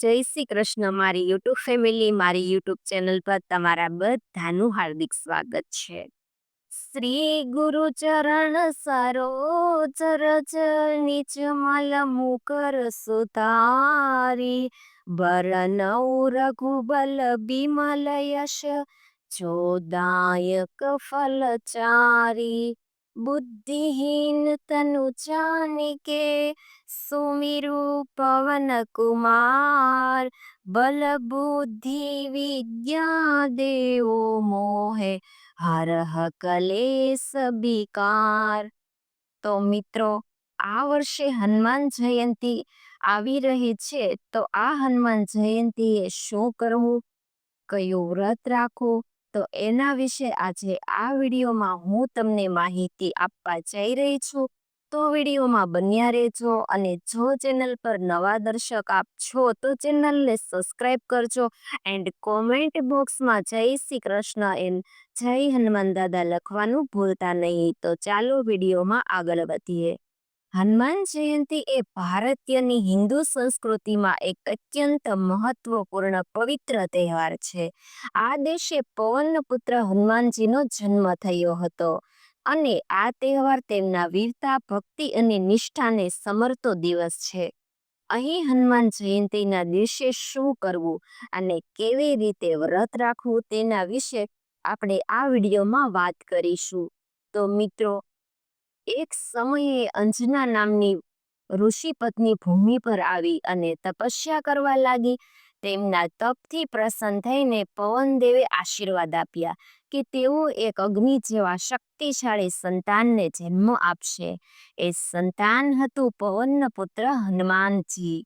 જય શ્રી કૃષ્ણ. મારી YouTube family, મારી યુટ્યુબ ચેનલ પર તમારા બધાનું હાર્દિક સ્વાગત છે. શ્રી ગુરુ ચરણ સરોજ રજ નીચ મલ મુકર સુતારી બરનૌ રઘુબલ બિમલ યશ, ચોદાયક ફલચારી બુદ્ધિહીન તનુ જાનિકે સુમિરુ પવન કુમાર બલ બુદ્ધિ વિદ્યા દેવો મોહે હરહ કલેશ બિકાર તો મિત્રો આ વર્ષે હનુમાન જયંતી આવી રહી છે, તો આ હનુમાન જયંતીએ શું કરવું? કયું વ્રત રાખવું? તો એના વિશે આજે આ વિડીયોમાં હું તમને માહિતી આપવા જઈ રહી છું. તો વિડીયોમાં બન્યા રહેજો અને જો ચેનલ પર નવા દર્શક આપ છો તો ચેનલને સબસ્ક્રાઈબ કરજો એન્ડ કોમેન્ટ બોક્સમાં જય શ્રી કૃષ્ણ એન જય હનુમાન દાદા લખવાનું ભૂલતા નહીં. તો ચાલો વિડીયોમાં આગળ વધીએ. હનુમાન જયંતી એ ભારતીયની હિન્દુ સંસ્કૃતિમાં એક અત્યંત મહત્વપૂર્ણ પવિત્ર તહેવાર છે. આ દેશે પવન પુત્ર હનુમાનજીનો જન્મ થયો હતો અને આ તહેવાર તેમના વીરતા, ભક્તિ અને નિષ્ઠાને સમરતો દિવસ છે. અહીં હનુમાન જયંતીના દિવસે શું કરવું અને કેવી રીતે વ્રત રાખવું તેના વિશે આપણે આ વિડીયોમાં વાત કરીશું. તો મિત્રો એક સમયે અંજના નામની ઋષિ પત્ની ભૂમિ પર આવી અને તપસ્યા કરવા લાગી. તેમના તપથી પ્રસન્ન થઈને પવનદેવે આશીર્વાદ આપ્યા કે તેઓ એક અગ્નિ જેવા શક્તિશાળી સંતાનને જન્મ આપશે. એ સંતાન હતું પવનનો પુત્ર હનુમાનજી,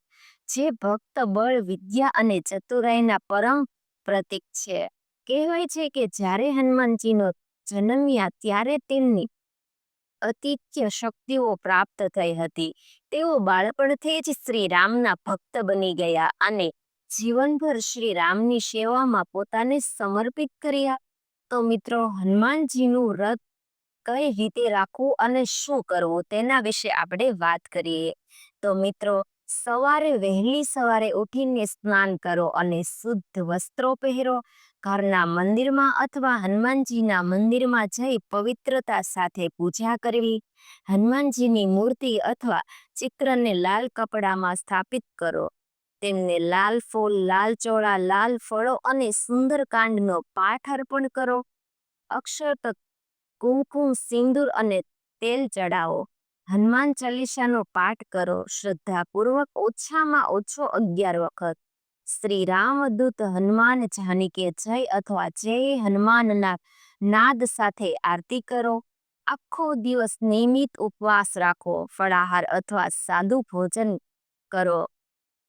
જે ભક્ત, બળ, વિદ્યા અને ચતુરાઈના પરમ પ્રતીક છે. કહેવાય છે કે જ્યારે હનુમાનજીનો જન્મ્યા ત્યારે તેમની અતિથ્ય શક્તિઓ પ્રાપ્ત થઈ હતી. તેઓ બાળપણથી જ શ્રી રામના ભક્ત બની ગયા અને જીવનભર શ્રી રામની સેવામાં પોતાને સમર્પિત કર્યા. તો મિત્રો, હનુમાનજીનું વ્રત કઈ રીતે રાખવું અને શું કરવું તેના વિશે આપણે વાત કરીએ. તો મિત્રો, સવારે વહેલી સવારે ઉઠીને સ્નાન કરો અને શુદ્ધ વસ્ત્રો પહેરો. ઘરના મંદિરમાં અથવા હનુમાનજીના મંદિરમાં જઈ પવિત્રતા સાથે પૂજા કરવી, હનુમાનજીની મૂર્તિ અથવા ચિત્રને લાલ કપડામાં સ્થાપિત કરો. તેમને લાલ ફૂલ, લાલ ચોળા, લાલ ફળો અને સુંદર કાંડનો પાઠ અર્પણ કરો. અક્ષરત કુમકુમ, સિંદૂર અને તેલ ચડાવો હનુમાન ચાલીસાનો પાઠ કરો. શ્રદ્ધાપૂર્વક ઓછામાં ઓછો અગિયાર વખત. શ્રી રામદૂત હનુમાન જાનકી જય અથવા જય હનુમાનના નાદ સાથે આરતી કરો. આખો દિવસ નિયમિત ઉપવાસ રાખો, ફળાહાર અથવા સાદું ભોજન કરો.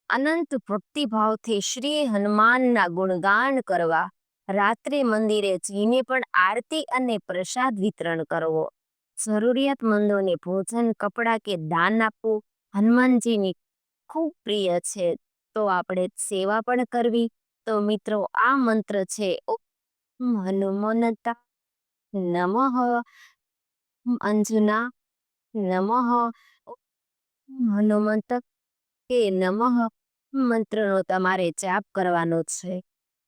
અનંત ભક્તિભાવથી શ્રી હનુમાનના ગુણગાન કરવા. રાત્રે મંદિરે જઈને પણ આરતી અને પ્રસાદ વિતરણ કરવો. જરૂરિયાતમંદોને ભોજન, કપડાં કે દાન આપવું હનુમાનજીની ખૂબ પ્રિય છે. તો આપણે સેવા પણ કરવી. તો મિત્રો, આ મંત્ર છે હનુમનતા નમઃ અંજુના નમઃ હનુમંત કે નમઃ મંત્રનો તમારે જાપ કરવાનો છે.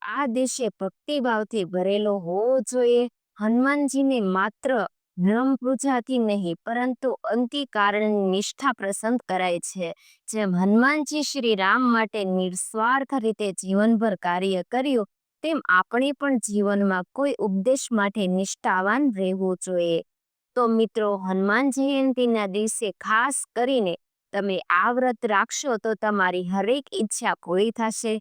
આ દેશે ભક્તિભાવથી ભરેલો હોવો જોઈએ. હનુમાનજીને માત્ર નરમ પૂજાથી નહીં, પરંતુ અંતિકારણની નિષ્ઠા પ્રસન્ન કરાય છે, જેમ હનુમાનજી શ્રી રામ માટે નિસ્વાર્થ રીતે જીવનભર કાર્ય કર્યું, તેમ આપણે પણ જીવનમાં કોઈ ઉપદેશ માટે નિષ્ઠાવાન રહેવું જોઈએ. તો મિત્રો, હનુમાન જયંતિના દિવસે ખાસ કરીને તમે આ વ્રત રાખશો તો તમારી હરેક ઈચ્છા પૂરી થશે.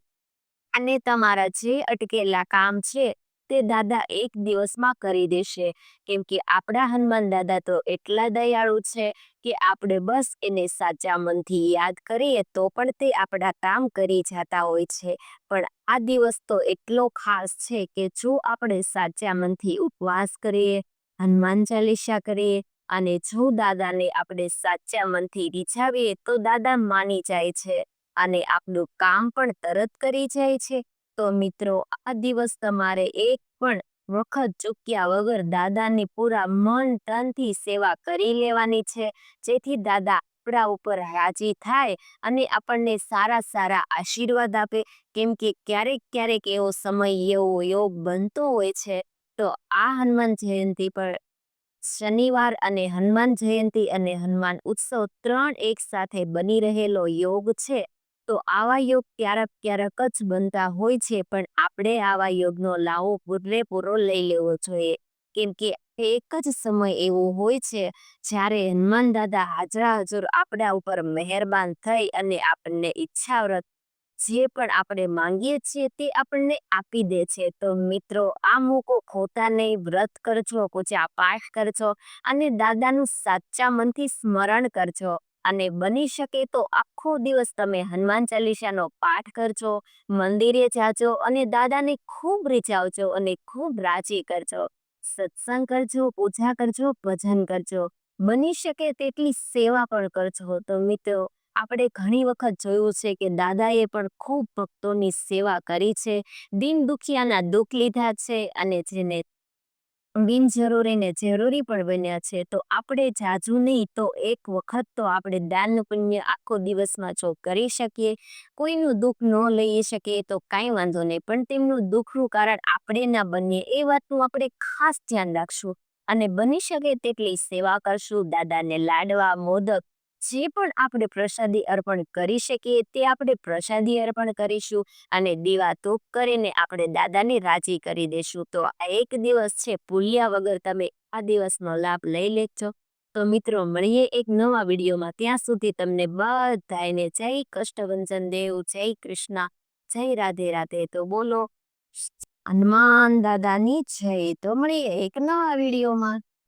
અને તમારા જે અટકેલા કામ છે તે દાદા એક દિવસમાં કરી દેશે. કેમ કે આપણા હનુમાન દાદા તો એટલા દયાળુ છે કે આપણે બસ એને સાચા મનથી યાદ કરીએ તો પણ તે આપણા કામ કરી જતા હોય છે. પણ આ દિવસ તો એટલો ખાસ છે કે જો આપણે સાચા મનથી ઉપવાસ કરીએ, હનુમાન ચાલીસા કરીએ અને જો દાદાને આપણે સાચા મનથી રીઝાવીએ તો દાદા માની જાય છે અને આપણું કામ પણ તરત કરી જાય છે. તો મિત્રો, આ દિવસ તમારે એક પણ વખત ચૂક્યા વગર દાદાની પૂરા મન તનથી સેવા કરી લેવાની છે. જેથી દાદા આપણા ઉપર રાજી થાય અને આપણને સારા સારા આશીર્વાદ આપે. કેમ કે ક્યારેક ક્યારેક એવો સમય, એવો યોગ બનતો હોય છે. તો આ હનુમાન જયંતી પર શનિવાર અને હનુમાન જયંતી અને હનુમાન ઉત્સવ ત્રણ એક સાથે બની રહેલો યોગ છે. તો આવા યોગ ક્યારેક ક્યારેક જ બનતા હોય છે, પણ આપણે આવા યોગનો લાવો પૂરેપૂરો લઈ લેવો જોઈએ. કેમ કે એક જ સમય એવો હોય છે, જ્યારે હનુમાન દાદા હાજરા હજુર આપણા ઉપર મહેરબાન થઈ અને આપણને ઈચ્છાવ્રત જે પણ આપણે માંગીએ છીએ તે આપણને આપી દે છે. તો મિત્રો, આ મોકો ખોતા નહીં વ્રત કરજો પૂજા પાઠ કરજો અને દાદાનું સાચા મનથી સ્મરણ કરજો. અને બની શકે તો આખો દિવસ તમે હનુમાન ચાલીસાનો પાઠ કરજો, મંદિરે જાજો અને દાદાને ખૂબ રીઝાવજો અને ખૂબ રાજી કરજો. સત્સંગ કરજો, પૂજા કરજો, ભજન કરજો. બની શકે તેટલી સેવા પણ કરજો. તો મિત્રો, આપણે ઘણી વખત જોયું છે કે દાદાએ પણ ખૂબ ભક્તોની સેવા કરી છે, દિન દુખિયાના દુઃખ લીધા છે અને જેને બિનજરૂરી ને જરૂરી પણ બન્યા છે. તો આપણે જાજુ નહીં, તો એક વખત તો આપણે દાન પુણ્ય આખો દિવસમાં જો કરી શકીએ, કોઈનું દુઃખ ન લઈ શકીએ, તો કાંઈ વાંધો નહીં. પણ તેમનું દુઃખનું કારણ આપણે ના બનીએ, એ વાતનું આપણે ખાસ ધ્યાન રાખશું. અને બની શકે તેટલી સેવા કરશું, દાદાને લાડવા, મોદક જે પણ આપણે પ્રસાદી અર્પણ કરી શકીએ, તે આપણે પ્રસાદી અર્પણ કરીશું અને દીવા ધૂપ કરીને આપણે દાદાને રાજી કરી દેશું. તો આ એક દિવસ છે, ભૂલ્યા વગર તમે આ દિવસનો લાભ લઈ લેજો. તો મિત્રો, મળીએ એક નવા વિડીયોમાં. ત્યાં સુધી તમને બધાને જય કષ્ટભંજન દેવ, જય કૃષ્ણ, જય રાધે રાધે. તો બોલો, હનુમાન દાદાની જય. તો મળીએ એક નવા વિડીયોમાં.